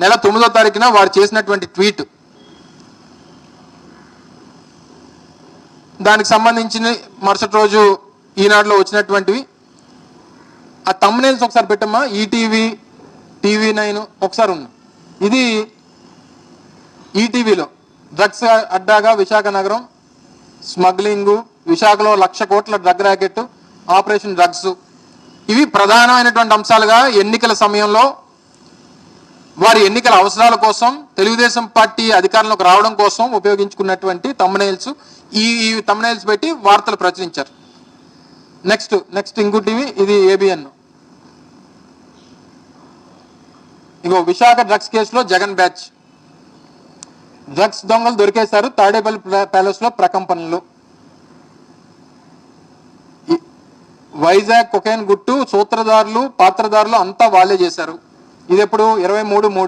నెల తొమ్మిదో తారీఖున వారు చేసినటువంటి ట్వీట్. దానికి సంబంధించిన మరుసటి రోజు ఈనాడులో వచ్చినటువంటివి. ఆ తమ్మునేల్స్ ఒకసారి పెట్టమ్మా ఈటీవీ టీవీ నైన్ ఒకసారి ఉంది ఇది ఈటీవీలో డ్రగ్స్ అడ్డాగా విశాఖ నగరం స్మగ్లింగు విశాఖలో లక్ష కోట్ల డ్రగ్ ర్యాకెట్ ఆపరేషన్ డ్రగ్స్. ఇవి ప్రధానమైనటువంటి అంశాలుగా ఎన్నికల సమయంలో వారి ఎన్నికల అవసరాల కోసం తెలుగుదేశం పార్టీ అధికారంలోకి రావడం కోసం ఉపయోగించుకున్నటువంటి తమ్నైల్స్. ఈ ఈ తమ్నైల్స్ పెట్టి వార్తలు ప్రచురించారు. నెక్స్ట్ నెక్స్ట్ ఇంకోటివి ఇది ఏబిఎన్ ఇగో విశాఖ డ్రగ్స్ కేసులో జగన్ బ్యాచ్. డ్రగ్స్ దొంగలు దొరికేశారు తాడేపల్లి ప్యాలెస్లో ప్యాలెస్లో ప్రకంపనలు వైజాగ్ కొకైన్ గుట్టు సూత్రధారులు పాత్రధారులు అంతా వాళ్ళే చేశారు. ఇది ఎప్పుడు? ఇరవై మూడు మూడు